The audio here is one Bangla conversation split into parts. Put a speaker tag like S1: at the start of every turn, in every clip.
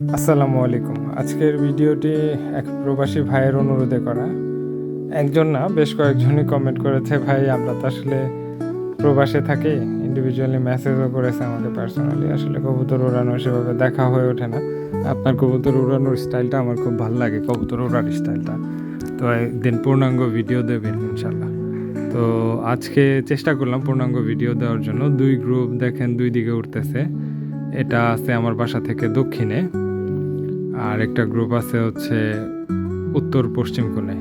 S1: আসসালামু আলাইকুম। আজকের ভিডিওটি এক প্রবাসী ভাইয়ের অনুরোধে করা। একজন না, বেশ কয়েকজনই কমেন্ট করেছে, ভাই, আমরা তো আসলে প্রবাসে থাকি ইন্ডিভিজুয়ালি মেসেজও করেছে আমাকে পার্সোনালি আসলে কবুতর উড়ানো সেভাবে দেখা হয়ে ওঠে না। আপনার কবুতর উড়ানোর স্টাইলটা আমার খুব ভালো লাগে, কবুতর উড়ার স্টাইলটা তো একদিন পূর্ণাঙ্গ ভিডিও দেবেন ইনশাল্লাহ তো আজকে চেষ্টা করলাম পূর্ণাঙ্গ ভিডিও দেওয়ার জন্য। দুই গ্রুপ দেখেন, দুই দিকে উঠতেছে। এটা আছে আমার বাসা থেকে দক্ষিণে। আর একটা গ্রুপ আছে হচ্ছে উত্তর পশ্চিম কোণে।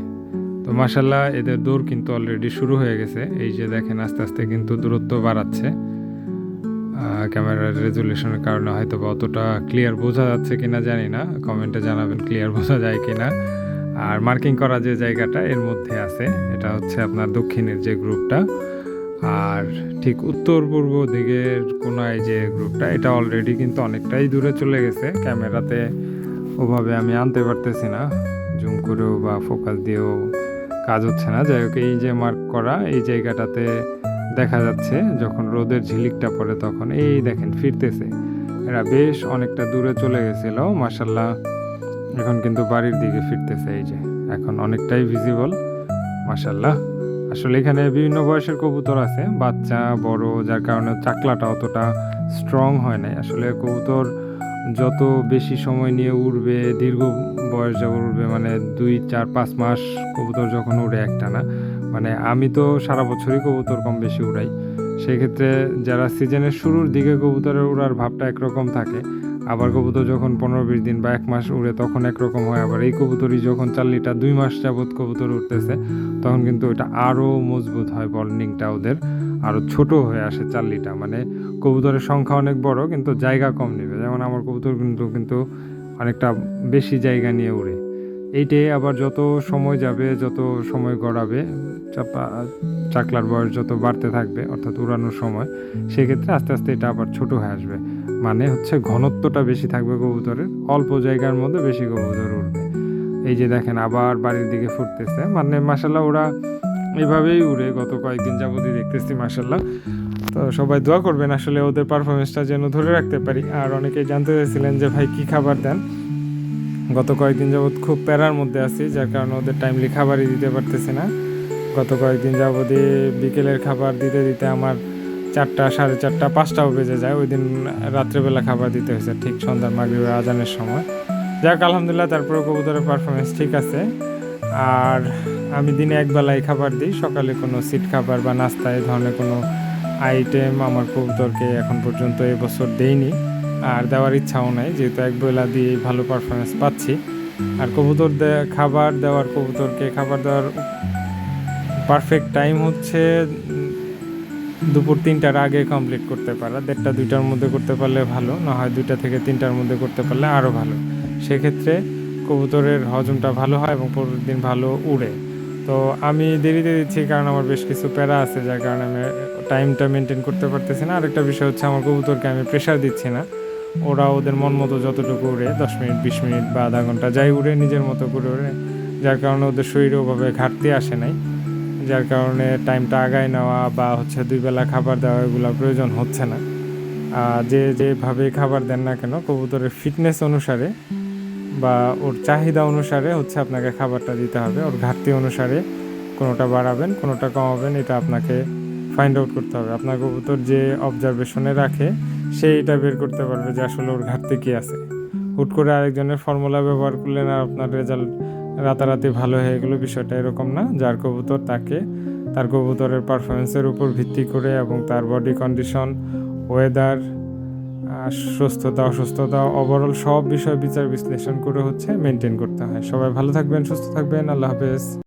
S1: তো মাসাল্লাহ এদের দৌড় কিন্তু অলরেডি শুরু হয়ে গেছে। এই যে দেখেন আস্তে আস্তে কিন্তু দূরত্ব বাড়াচ্ছে। ক্যামেরার রেজুলেশনের কারণে হয়তো বা অতটা ক্লিয়ার বোঝা যাচ্ছে কিনা জানি না। কমেন্টে জানাবেন ক্লিয়ার বোঝা যায় কিনা। আর মার্কিং করা যে জায়গাটা এর মধ্যে আছে, এটা হচ্ছে আপনার দক্ষিণের যে গ্রুপটা আর ঠিক উত্তর পূর্ব দিকের কোনায় যে গ্রুপটা এটা অলরেডি কিন্তু অনেকটাই দূরে চলে গেছে। ক্যামেরাতে ওভাবে আমি আনতে পারতেছি না। জুম করেও বা ফোকাস দিয়েও কাজ হচ্ছে না। যাই হোক, এই যে মার্ক করা, এই জায়গাটাতে দেখা যাচ্ছে যখন রোদের ঝিলিকটা পড়ে তখন এই দেখেন ফিরতেছে। এরা বেশ অনেকটা দূরে চলে গেছিল মাসাল্লাহ এখন কিন্তু বাড়ির দিকে ফিরতেছে এই যে। এখন অনেকটাই ভিজিবল মাসাল্লাহ আসলে এখানে বিভিন্ন বয়সের কবুতর আছে, বাচ্চা, বড়, যার কারণে চাকলাটা অতটা স্ট্রং হয় নাই। আসলে কবুতর যত বেশি সময় নিয়ে উড়বে, দীর্ঘ বয়স যখন উড়বে মানে দুই, চার, পাঁচ মাস কবুতর যখন উড়ে একটা না মানে আমি তো সারা বছরই কবুতর কম বেশি উড়াই। সেক্ষেত্রে যারা সিজনের শুরুর দিকে কবুতরের উড়ার ভাবটা একরকম থাকে আবার কবুতর যখন পনেরো বিশ দিন বা এক মাস উড়ে তখন একরকম হয়। আবার এই কবুতরই যখন চার লিটার দুই মাস যাবৎ কবুতর উঠতেছে তখন কিন্তু ওইটা আরও মজবুত হয় বন্ডিংটা ওদের। আরও ছোট হয়ে আসে চাল্লিটা মানে কবুতরের সংখ্যা অনেক বড়, কিন্তু জায়গা কম নেবে। যেমন আমার কবুতর কিন্তু কিন্তু অনেকটা বেশি জায়গা নিয়ে উড়ে। এইটাই আবার যত সময় যাবে, যত সময় গড়াবে, চাপা, চাকলার বয়স যত বাড়তে থাকবে, অর্থাৎ উড়ানোর সময়, সেক্ষেত্রে আস্তে আস্তে এটা আবার ছোট হয়ে আসবে। মানে হচ্ছে ঘনত্বটা বেশি থাকবে কবুতরের, অল্প জায়গার মধ্যে বেশি কবুতর উড়বে। এই যে দেখেন আবার বাড়ির দিকে ফুটতেছে মানে মাসাল্লাহ ওরা এভাবেই উড়ে, গত কয়েকদিন যাবতই দেখতেছি মাসাল্লাহ তো সবাই দোয়া করবেন আসলে ওদের পারফরমেন্সটা যেন ধরে রাখতে পারি। আর অনেকেই জানতে চাইছিলেন যে ভাই কি খাবার দেন? গত কয়েকদিন যাবৎ খুব প্যারার মধ্যে আছি, যার কারণে ওদের টাইমলি খাবারই দিতে পারতেছি না। গত কয়েকদিন যাবতই বিকেলের খাবার দিতে দিতে আমার চারটা, সাড়ে চারটা, পাঁচটাও বেজে যায়। ওই দিন রাত্রেবেলা খাবার দিতে হয়েছে, ঠিক সন্ধ্যার মাগরিবের আজানের সময়। যাক, আলহামদুলিল্লাহ তারপরে কবুতরের পারফরমেন্স ঠিক আছে। আর আমি দিনে একবেলায় খাবার দিই, সকালে কোনো সিট খাবার বা নাস্তা এই ধরনের কোনো আইটেম আমার কবুতরকে এখন পর্যন্ত এবছর দেইনি। আর দেওয়ার ইচ্ছাও নাই, যেহেতু একবেলা দিয়ে ভালো পারফরমেন্স পাচ্ছি। আর কবুতর খাবার দেওয়ার, কবুতরকে খাবার দেওয়ার পারফেক্ট টাইম হচ্ছে দুপুর তিনটার আগে কমপ্লিট করতে পারা। দেড়টা, দুইটার মধ্যে করতে পারলে ভালো, না হয় দুইটা থেকে তিনটার মধ্যে করতে পারলে আরও ভালো। সেক্ষেত্রে কবুতরের হজমটা ভালো হয় এবং পরের দিন ভালো উড়ে। তো আমি দেরিতে দিচ্ছি কারণ আমার বেশ কিছু প্যারা আছে, যার কারণে আমি টাইমটা মেনটেন করতে পারতেছি না। আরেকটা বিষয় হচ্ছে আমার কবুতরকে আমি প্রেশার দিচ্ছি না। ওরা ওদের মন মতো যতটুকু উড়ে দশ মিনিট, বিশ মিনিট বা আধা ঘণ্টা যাই উড়ে নিজের মতো করে উড়ে যার কারণে ওদের শরীরে ওভাবে ঘাটতি আসে নাই। যার কারণে টাইমটা আগায় নেওয়া বা হচ্ছে দুই বেলা খাবার দেওয়া, এগুলো প্রয়োজন হচ্ছে না। যে যেভাবে খাবার দেন না কেন, কবুতরের ফিটনেস অনুসারে বা ওর চাহিদা অনুসারে হচ্ছে আপনাকে খাবারটা দিতে হবে। ওর ঘাটতি অনুসারে কোনোটা বাড়াবেন, কোনোটা কমাবেন, এটা আপনাকে ফাইন্ড আউট করতে হবে। আপনার কবুতর যে অবজারভেশনে রাখে সে এটা বের করতে পারবে যে আসলে ওর ঘাটতি কী আছে। হুট করে আরেকজনের ফর্মুলা ব্যবহার করলেন আর আপনার রেজাল্ট রাতারাতি ভালো হয়ে গেলো। বিষয়টা এরকম না। যার কবুতর তাকে, তার কবুতরের পারফরমেন্সের উপর ভিত্তি করে এবং তার বডি কন্ডিশন ওয়েদার সুস্থতা, অসুস্থতা ওভারঅল সব বিষয় বিচার বিশ্লেষণ করে হচ্ছে মেনটেন করতে হয়। সবাই ভালো থাকবেন, সুস্থ থাকবেন। আল্লাহ হাফেজ।